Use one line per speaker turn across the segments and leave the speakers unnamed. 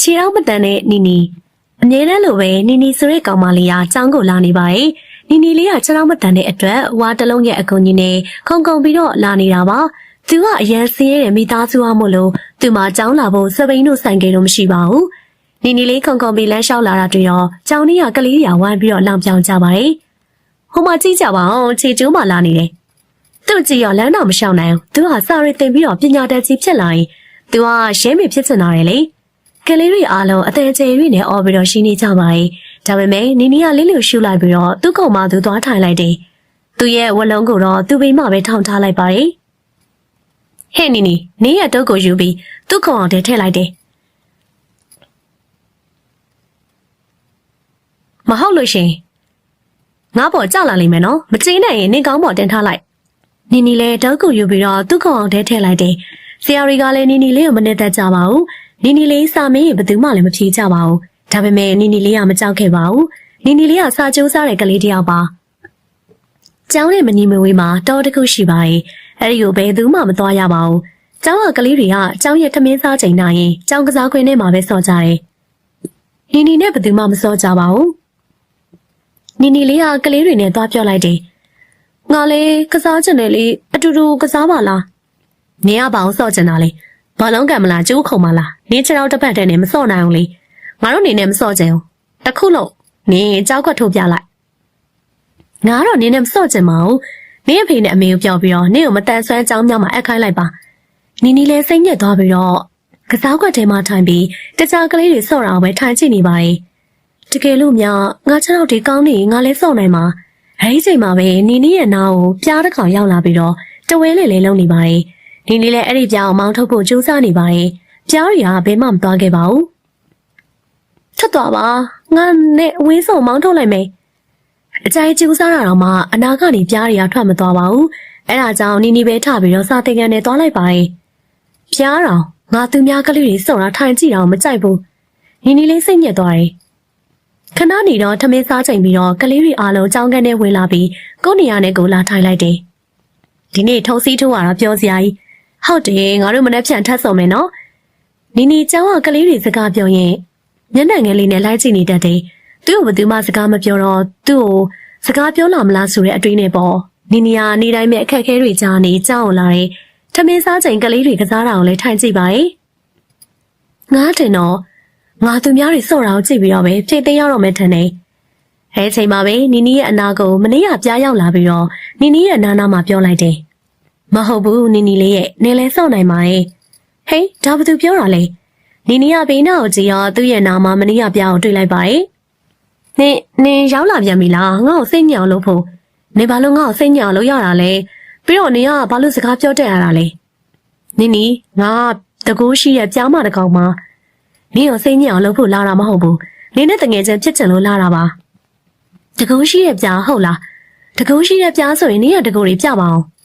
ခြေထောက်မတန်တဲ့နီနီအမြဲတမ်းလိုပဲနီနီဆိုတဲ့ကောင်မလေးကចောင်းကိုလာနေပါတယ်နီနီလေးကခြေထောက်မတန်တဲ့အတွက်ဝါတစ်လုံးရဲ့အကူကြီးနဲ့ခုံခုံပြီးတော့လာနေတာပါသူကအရန်ဆင်းရဲတဲ့မိသားစုအမို့လို့သူမှចောင်းလာဖို့စပိန်တို့ဆိုင်ကယ်တော့မရှိပါဘူးနီနီလေးခုံခုံပြီးလမ်းလျှောက်လာတာတွေ့တော့ចောင်းလေးကကလေးတွေကဝိုင်းပြီးတော့လောင်ပြောင်ကြပါတယ်ဟိုမှာကြည့်ကြပါအောင်ခြေကျိုးမှလာနေတယ် သူ့ကြည့်ရလမ်းတော့မရှောင်နိုင်ဘူးသူကစာရီတင်ပြီးတော့ပညာတတ်ကြီးဖြစ်လာရင်သူကရဲမေဖြစ်ချင်တာလေလေ ကလေးတွေအားလုံးအသေးချေတွေနဲ့အော်ပြီးတော့ရှင်းနေကြပါရဲ့ဒါပေမဲ့နီနီကလေးလေးရှူလိုက်ပြီးတော့သူ့ကောင်မသူသွားထိုင်လိုက်တယ်သူ့ရဲ့ဝက်လုံးကိုတော့သူ့မိမပဲထောင်ထားလိုက်ပါရဲ့ဟဲ့နီနီနေရတုတ်ကိုယူပြီးသူ့ကောင်အောင်ထဲထည့်လိုက်တယ်မဟုတ်လို့ရှင်ငါပေါ်ကြောက်လာလိမ့်မယ်နော်မကျင်းနိုင်ရင်နေကောင်းပေါ်တင်ထားလိုက်နီနီလည်းတောက်ကူယူပြီးတော့သူ့ကောင်အောင်ထဲထည့်လိုက်တယ်။ ဆရာတွေကလည်းနီနီလေးကိုမနဲ့သက်ကြပါဘူး။နီနီလေးစာမင်းရင်ဘယ်သူမှလည်းမဖြေကြပါဘူး။ဒါပေမဲ့နီနီလေးကမကြောက်ခဲ့ပါဘူး။နီနီလေးကစာကြိုးစားတဲ့ကလေးတစ်ယောက်ပါ။ကျောင်းနဲ့မနီမဝေးမှာတောတစ်ခုရှိပါရဲ့။အဲဒီကိုဘယ်သူမှမသွားရပါဘူး။ကျောင်းကကလေးတွေကကျောင်းရဲ့ထမင်းစားချိန်နိုင်ရင်ကျောင်းကစားခွင်ထဲမှာပဲစော့ကြတယ်။နီနီနဲ့ဘယ်သူမှမစော့ကြပါဘူး။နီနီလေးကကလေးတွေနဲ့သွားပြောလိုက်တယ်။ငါလည်းကစားချင်တယ်လေအတူတူကစားပါလား နင်ကဘာအောင်စော့ချင်တာလဲဘာလုံးကံမလားကျိုးခုံမလားနင်းချတော့တစ်ပတ်တည်းနဲ့မစော့နိုင်အောင်လေငါတို့နေနဲ့မစော့ချင်ဘူးတစ်ခုလုံးနင်းကြောက်ခွက်ထုတ်ပြလိုက်ငါတော့နင်းနဲ့မစော့ချင်ပါဘူးနင်းအဖေနဲ့အမေကိုပြောပြီးတော့နင်းကိုမတန်ဆွမ်းကြောင်းမြောက်မှာအက်ခိုင်းလိုက်ပါနီနီလည်းစိတ်ညစ်သွားပြီးတော့ကစားခွက်ထဲမှာထိုင်ပြီးတခြားကလေးတွေစော့တာကိုပဲထိုင်ကြည့်နေပါရဲ့တကယ်လို့များငါခြေထောက်တွေကောင်းနေရင်ငါလည်းစော့နိုင်မှာအဲဒီချိန်မှာပဲနီနီရဲ့နားကိုပြားတစ်ကောင်ရောက်လာပြီးတော့တဝဲလေးလေးလုံနေပါတယ်။ နီနီလည်းအဲ့ဒီပြားကိုမောင်းထုတ်ဖို့ကြိုးစားနေပါတယ်။ပြားတွေကဘယ်မှမသွားခဲ့ပါဘူး။ဆက်သွားပါ။ငါနဲ့ဝင်းစုံမောင်းထုတ်လိုက်မယ်။အကြိုက်ကြိုးစားတာတော့မှအနာကနေပြားတွေကထွက်မသွားပါဘူး။အဲ့ဒါကြောင့်နီနီပဲထပြီးတော့စာသင်ခန်းထဲသွားလိုက်ပါတယ်။ပြားတော်ငါသူများကလေးတွေစုံတာထိုင်ကြည့်တာကိုမကြိုက်ဘူး။နီနီလေးစိတ်ညစ်သွားတယ်။ခဏနေတော့ထမင်းစားချိန်ပြီးတော့ကလေးတွေအားလုံးကြောင်းကန်းထဲဝင်လာပြီးကိုယ့်နေရာနဲ့ကိုလာထိုင်လိုက်တယ်။ဒီနေ့ထုံးစည်းထိုးရတော့ပြောစရာကြီး ဟုတ်တယ်ငါတို့မနေ့ပြန်ထပ်ဆုံးမယ်နော်။နီနီကျောင်းကကလေးတွေစကားပြောရင်မျက်နှာငယ်လေးနဲ့လိုက်ကြည့်နေတတ်တယ်။သူ့ကိုဘယ်သူမှစကားမပြောတော့သူ့ကိုစကားပြောလာမလားဆိုတဲ့အတွေးနဲ့ပေါ့။နီနီယာနေတိုင်းမဲ့အခက်အခဲတွေကြားနေကြောင်းလာတယ်။ထမင်းစားချိန်ကလေးတွေကစားတာကိုလည်းထိုင်ကြည့်ပါရဲ့။ငါတင်တော့ငါသူများတွေစော့တာကိုကြည့်ပြီးတော့ပဲဖြည့်သိမ်းရတော့မယ်ထင်တယ်။အဲအချိန်မှာပဲနီနီရဲ့အနာကိုမနေ့ကပြားရောက်လာပြီးတော့နီနီရဲ့အနာနာမှာပြောလိုက်တယ်။ မဟုတ်ဘူးနီနီလေးရဲ့နေလဲစော့နိုင်ပါရဲ့။ဟေးဒါဘာသူပြောတာလဲ။နီနီကဘေးနာကိုကြည့်တော့သူ့ရဲ့နာမှာမနေ့ကပြားကိုတွေ့လိုက်ပါရဲ့။နင်နင်ရောက်လာပြန်ပြီလားငါ့ကိုစိတ်ညစ်အောင်လုပ်ဖို့နေဘာလို့ငါ့ကိုစိတ်ညစ်အောင်လုပ်ရတာလဲ။ပြီးတော့နင်ကဘာလို့စကားပြောတတ်ရတာလဲ။နီနီငါတကူရှိရဲ့ပြားမတစ်ကောင်မှာနင်းကိုစိတ်ညစ်အောင်လုပ်ဖို့လာတာမဟုတ်ဘူး။နင်းနဲ့တငယ်ချင်းဖြစ်ချင်လို့လာတာပါ။တကူရှိရဲ့ပြားဟုတ်လား။တကူရှိရဲ့ပြားဆိုရင်နင်းရတကူတွေပြပါအောင်။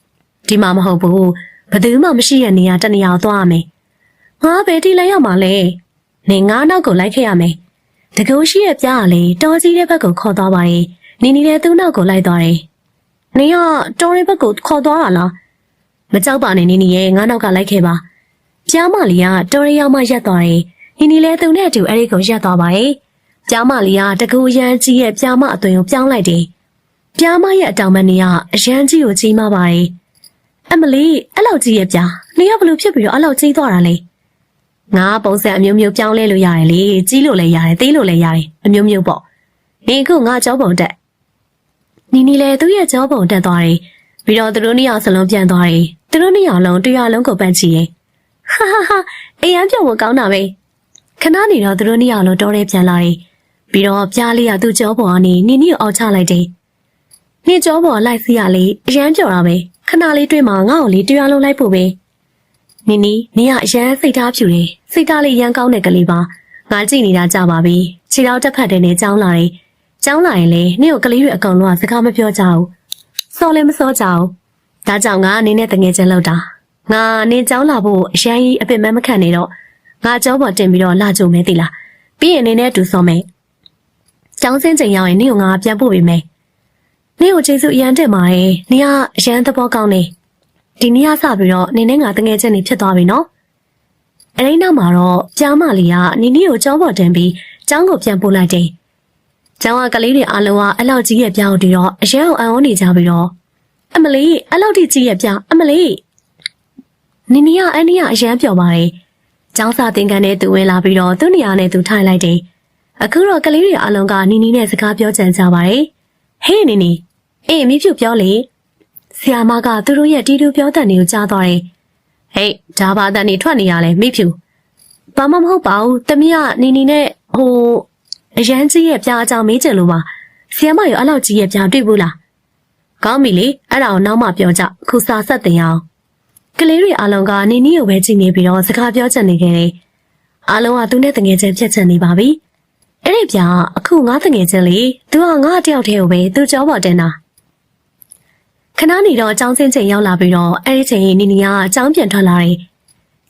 ဒီမှာမဟုတ်ဘူး။ဘယ်သူမှမရှိရဲ့နေရာတနေရာကိုသွားရမယ်။ငါဘယ်ထိလိုက်ရမှာလဲ။နင်ငါနောက်ကိုလိုက်ခဲ့ရမယ်။တကူရှိရဲ့ပြားကလေတော်ကြီးတဲ့ဘက်ကိုခေါ်သွားပါရဲ့။နင်းနီလည်းသူ့နောက်ကိုလိုက်သွားတယ်။နင်ကတော်ရဲ့ဘက်ကိုခေါ်သွားတာလား။မကြောက်ပါနဲ့နင်းနီရဲ့ငါနောက်ကလိုက်ခဲ့ပါ။ပြားမလီကတော်ရရောက်မှရက်သွားတယ်။နီနီလည်းသူနဲ့အတူအဲ့ဒီကိုရက်သွားပါရဲ့။ပြားမလီကတကူရန်ကြီးရဲ့ပြားမအသွင်ကိုပြောင်းလိုက်တယ်။ပြားမရဲ့အတောင်မနေကအရန်ကြီးကိုကြီးမပါရဲ့။ အမလီအဲ့လောက်ကြီးရဲ့ပြားနေကဘလို့ဖြစ်ပြီးတော့အဲ့လောက်ကြီးသွားတာလဲ။ငါပုံစံအမျိုးမျိုးပြောင်းလဲလို့ရတယ်လေ။ကြီးလို့လည်းရတယ်သေးလို့လည်းရတယ်အမျိုးမျိုးပေါ့။နေခုငါကြောပုံတက်။နီနီလည်းသူ့ရဲ့ကြောပုံတက်သွားတယ်။ပြီးတော့သူတို့နှစ်ယောက်စလုံးပြန်သွားတယ်။သူတို့နှစ်ယောက်လုံးတရားလုံးကိုပန့်ချီရဲ့။ဟာဟာဟာအရန်ပြောင်းဖို့ကောင်းတာပဲခဏနေတော့သူတို့နှစ်ယောက်လုံးတော်ရဲပြန်လာတယ်ပြီးတော့ပြားလေးကသူ့ကြောပေါ်ကနေနင်းနီကိုအောက်ချလိုက်တယ်နင်းကြောပေါ်လိုက်စီရလေအရန်ပြော်တာပဲ ခဏလေးတွေ့မှငါ့ကိုလေတရားလုံးလိုက်ဖို့ပဲနင်းနီနင်ကအရန်စိတ်ထားဖြူတယ်စိတ်ထားလေးရမ်းကောင်းတဲ့ကလေးပါငါကြည့်နေတာကြပါပြီခြေထောက်တစ်ဖက်တည်းနဲ့ကြောင်းလာတယ်ကြောင်းလာရင်လေနင့်ကိုကလေးတွေအကောင်လုံးကစကားမပြောကြဘူးစော်လည်းမစောကြဘူးဒါကြောင့်ငါနင်းနဲ့တငယ်ချင်းလောက်တာငါနင်းကြောင်းလာဖို့အရန်ကြီးအပင်မမခံနေတော့ငါကြောင်းပေါ်တင်ပြီးတော့လာကြုံမဲသီလားပြီးရင်နင်းနဲ့တူစော်မဲကျောင်းစင်းချိန်ရောက်ရင်နင့်ကိုငါပြန်ပို့ပေးမယ် နင်းကိုကျေးဇူးအရန်တင်ပါရဲ့နင်းကအရန်သဘောကောင်းနေဒီနေ့ကစပြီးတော့နင်းနဲ့ငါတငယ်ချင်းနေဖြစ်သွားပြီနော်အရင်နောက်မှာတော့ကြားမလေးကနီနီကိုကြောပေါ်တင်ပြီးကျောင်းကိုပြန်ပို့လိုက်တယ်။ကျောင်းကကလေးတွေအားလုံးကအလောက်ကြီးရဲ့ပြောင်းတီတော့အရန်အောင်အံ့ဩနေကြပြီးတော့အမလေးအလောက်ထိကြီးရဲ့ပြောင်းအမလေးနီနီကအန်နီကအရန်ပြော်ပါတယ်။ကျောင်းစာသင်ခန်းထဲသူဝင်လာပြီးတော့သူ့နေရာနဲ့သူထိုင်လိုက်တယ်။အခုတော့ကလေးတွေအားလုံးကနီနီနဲ့စကားပြောကြကြပါတယ်။ ဟေးနီနီအေးမိဖြူပြောလေဆရာမကသူတို့ရဲ့တီတူပြောတဲ့နေကိုကြားသွားတယ်။ဟေးဒါဘာတန်နေထွက်နေရလဲမိဖြူဘာမှမဟုတ်ပါဘူး။တမီးကနီနီနဲ့ဟိုအရန်ကြီးရဲ့ပြားအကြောင်းမေးချင်လို့ပါ။ဆီယမရောအဲ့လောက်ကြီးရဲ့ပြားတွေ့ဘူးလား။ကောင်းပြီလေအဲ့ဒါကိုနောက်မှပြောကြခုစာဆက်တင်အောင်။ကလေးတွေအားလုံးကနီနီကိုပဲကြည့်နေပြီးတော့စကားပြောချင်နေကြတယ်။အားလုံးကသူနဲ့တငယ်ချင်းဖြစ်ချင်နေပါပြီ။ အဲ့ဒီပြားကအခုငါတငယ်ချင်းလေသူကငါတယောက်တည်းကိုပဲသူကြောပေါ်တင်တာ။ခဏနေတော့အကြောင်းစင်းချိန်ရောက်လာပြီးတော့အဲ့ဒီချိန်နီနီကအကြောင်းပြန်ထွက်လာတယ်။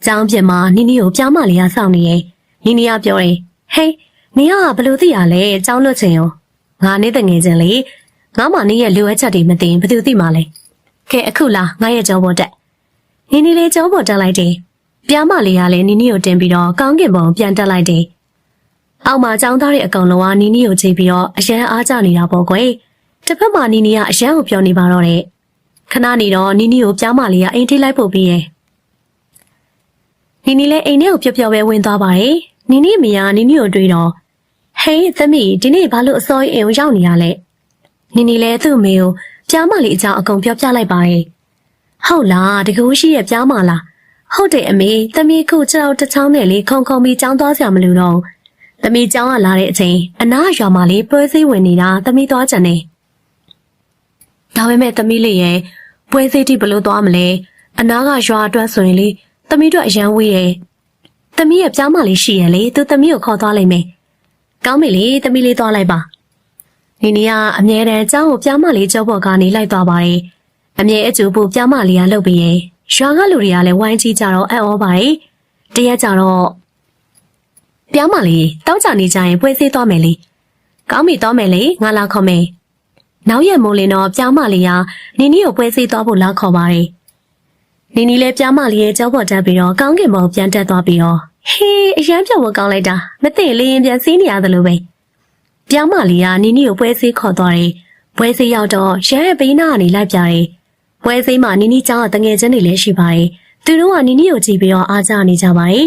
ကျောင်းပြင်မှာနီနီကိုပြောင်းမလေးကစောင့်နေရဲ့နီနီကပြောတယ်ဟေးနီကဘလို့သိရလဲကျောင်းလွတ်ချင်ရောငါနဲ့တငယ်ချင်းလေငါမနီရဲ့လိုအပ်ချက်တွေမသိရင်ဘယ်သူသိမှာလဲကဲအခုလားငါရဲ့ကျောင်းပေါ်တက်နီနီလေးကျောင်းပေါ်တက်လိုက်တယ်ပြောင်းမလေးကလည်းနီနီကိုတင်ပြီးတော့ကောင်းကင်ပုံပြန်တက်လိုက်တယ် အောက်မှာကျောင်းသားတွေအကောင်လုံးကနီနီကိုချိန်ပြီးတော့အရန်အားကြနေတာပေါ့ကွယ်တစ်ဖက်မှာနီနီကအရန်ကိုပြောနေပါတော့တယ်ခဏနေတော့နီနီကိုပြောင်းမလေးကအိမ်ထိလိုက်ပို့ပြီးရဲ့နီနီလည်းအိမ်ထဲကိုပျော်ပျော်ပဲဝင်သွားပါတယ်။နီနီအမေကနီနီကိုတွေ့တော့ဟေးသမီးဒီနေ့ဘာလို့အစောကြီးအိမ်ကိုရောက်နေရလဲ။နီနီလည်းသူ့အမေကိုပြားမလေးအကြောင်းအကုန်ပြောပြလိုက်ပါတယ်။ဟုတ်လားတကူရှိရဲ့ပြားမလား။ဟုတ်တယ်အမေသမီးခုကြောက်တစ်ချောင်းနဲ့လေခုံခုံပြီးကြောင်းသွားစရာမလိုတော့ဘူး။ သမီးကြောင်းကလာတဲ့အချိန်အနားရွာမှာလေးပွဲစည်းဝင်နေတာသမီးသွားကြတယ်။ဒါပေမဲ့သမီးလေးရဲ့ပွဲစည်းတိဘလို့သွားမလဲ။အနားကရွာအတွက်ဆိုရင်လေသမီးတို့အရန်ဝေးရဲ့။သမီးရဲ့ပြောင်းမလေးရှိရဲ့လေ။သူသမီးကိုခေါ်သွားလိုက်မယ်။ကောင်းပြီလေသမီးလေးသွားလိုက်ပါ။နီနီကအမြဲတမ်းကျောင်းကိုပြောင်းမလေးကြောပေါ်ကနေလိုက်သွားပါတယ်။အမြဲအကျိုးဖို့ပြောင်းမလေးကလှုပ်ပြီးရဲ့။ရွာကလူတွေကလည်းဝိုင်းကြည့်ကြတော့အံ့ဩပါတယ်။တရက်ကြတော့ ပြောင်းမလေးတောက်ကြနေကြရင်ပွဲသေးသွားမယ်လေ။ကောင်းပြီသွားမယ်လေငါလာခေါ်မယ်။နောက်ရက်မိုးလင်းတော့ပြောင်းမလေးကနီနီကိုပွဲသေးသွားဖို့လာခေါ်ပါတယ်။နီနီလည်းပြားမလေးရဲ့ကြောပေါ်တက်ပြီးတော့ကောင်းကင်ဘုံပြန်တက်သွားပြီးတော့ဟေးအရန်ပြောင်းဝကောင်းလိုက်တာမသိရင်လေရင်ပြန်စီးနေရသလိုပဲပြားမလေးကနီနီကိုပွဲစည်းခေါ်သွားတယ်ပွဲစည်းရောက်တော့ရဲရဲ့ဘေးနားကနေလိုက်ပြတယ်ပွဲစည်းမှာနီနီကျောင်းကတငယ်ချင်းတွေလည်းရှိပါတယ်သူတို့ကနီနီကိုကြည့်ပြီးတော့အားကြနေကြပါတယ်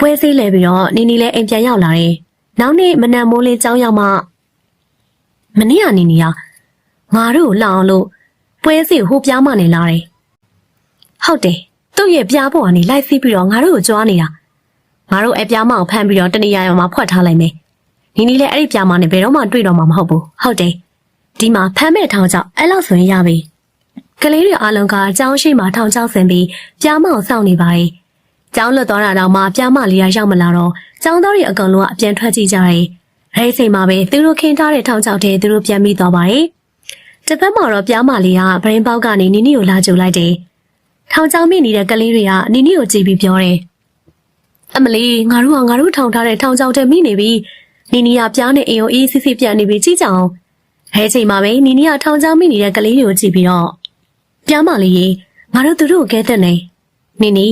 ပွဲစည်းလဲပြီးတော့နီနီလည်းအိမ်ပြန်ရောက်လာတယ်နောက်နေ့မနက်မိုးလင်းကျောင်းရောက်မှမနေ့ကနီနီကငါတို့ကိုလှအောင်လို့ပွဲစည်းကိုဟိုပြားမနေလာတယ်ဟုတ်တယ်သူ့ရဲ့ပြားပေါ်ကနေလိုက်စီးပြီးတော့ငါတို့ကိုကြွားနေတာငါတို့အပြားမအောင်ဖမ်းပြီးတော့တနေရာရောမှာဖွက်ထားလိုက်မယ်နီနီလည်းအဲ့ဒီပြားမနဲ့ဘယ်တော့မှတွေ့တော့မှာမဟုတ်ဘူးဟုတ်တယ်ဒီမှာဖမ်းမဲ့ထောင်ကြောက်အဲ့လောက်ဆိုရင်ရပြီကလေးတွေအားလုံးကအကြောင်းရှိမှထောင်ကြောက်ဆင်ပြီးပြားမအောင်စောင့်နေပါတယ် ကျောင်းလွတ်သွားတာတော့မှပြားမလေးကရောက်မလာတော့ကျောင်းသားတွေအကောင်လုံးကအပြန်ထွက်ကြည့်ကြတယ်အဲ့ဒီချိန်မှာပဲသူတို့ခင်းထားတဲ့ထောင်ကြောက်တဲ့သူတို့ပြန်ပြီးသွားပါတယ်တစ်ဖက်မှာတော့ပြားမလေးကဗရင်ပေါက်ကနေနီနီကိုလာကြုံလိုက်တယ်ထောင်ချောင်းမိနေတဲ့ကလေးတွေကနီနီကိုကြည့်ပြီးပြောတယ်။အမလီငါတို့ကငါတို့ထောင်ထားတဲ့ထောင်ချောင်းထဲမိနေပြီ။နီနီကပြားနဲ့အိမ်ကိုအေးစစ်စစ်ပြန်နေပြီကြည့်ကြအောင်။အဲချိန်မှာပဲနီနီကထောင်ချောင်းမိနေတဲ့ကလေးတွေကိုကြည့်ပြီးတော့ပြားမလေးရေငါတို့သူတို့ကိုကဲတဲ့နေ။နီနီ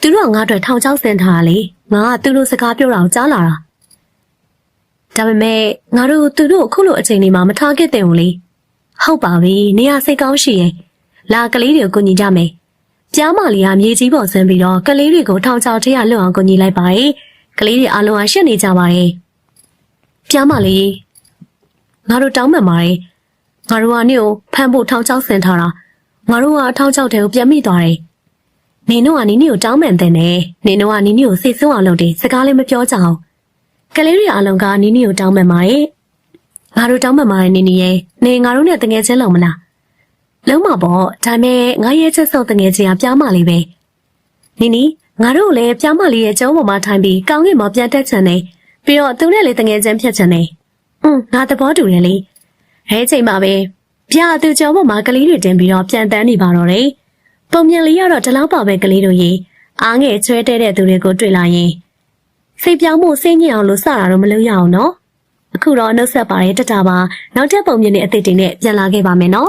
သူတို့ကငါ့အတွက်ထောင်ချောင်းဆင်ထားတာလေ။ငါကသူတို့စကားပြောတာကိုကြားလာတာ။ဒါပေမဲ့ငါတို့သူတို့အခုလိုအချိန်လေးမှာမထားခဲ့တဲ့ဘူးလေ။ဟုတ်ပါပြီ။နေရစိတ်ကောင်းရှိရဲ့။လာကလေးတွေကိုကူညီကြမယ်။ပြားမလေးကမြေကြီးပေါ်ဆင်းပြီးတော့ကလေးတွေကိုထောင်ချောက်ထဲကလွတ်အောင်ကူညီလိုက်ပါတယ်။ကလေးတွေအားလုံးကရှက်နေကြပါတယ်။ပြားမလေးငါတို့တောင်းပန်ပါတယ်။ငါတို့ကနေ့ကိုဖမ်းဖို့ထောင်ချောက်ဆင်ထားတာ။ငါတို့ကထောင်ချောက်ထဲကိုပြန်မိသွားတယ်။ နင်တို့ကနီနီကိုတောင်းပန်တဲ့နဲ့နင်တို့ကနီနီကိုစိတ်ဆိုးအောင်လုပ်တယ်စကားလေးမပြောကြအောင်။ကလေးတွေအားလုံးကနီနီကိုတောင်းပန်ပါတယ်။ငါတို့တောင်းပန်ပါတယ်နီနီရဲ့နေငါတို့နဲ့တငယ်ချင်းလုံမလား။လုံးမပေါ့ဒါပေမဲ့ငါရဲ့ချက်ဆုပ်တငယ်ချင်းကပြားမလေးပဲနီနီငါတို့လည်းပြားမလေးရဲ့ကျုံးပေါ်မှာထိုင်ပြီးကောင်းကင်မှာပြန်တက်ချင်တယ်ပြီးတော့သူနဲ့လေတငယ်ချင်းဖြစ်ချင်တယ်อืมငါသဘောတူတယ်လေအဲချိန်မှာပဲပြားသူကျုံးပေါ်မှာကလေးတွေတင်ပြီးတော့ပြန်တန်းနေပါတော့တယ် ပုံမြင်လေးကတော့ဒီလောက်ပါပဲကလေးတို့ရေအားငယ်ချွဲတဲတဲ့သူတွေကိုတွေ့လာရင်စိတ်ပြောင်းမှုစိတ်ညစ်အောင်လို့စတာတော့မလုပ်ရအောင်နော်အခုတော့နှုတ်ဆက်ပါတယ်တတပါနောက်ထပ်ပုံမြင်တဲ့အသစ်တွေနဲ့ပြန်လာခဲ့ပါမယ်နော်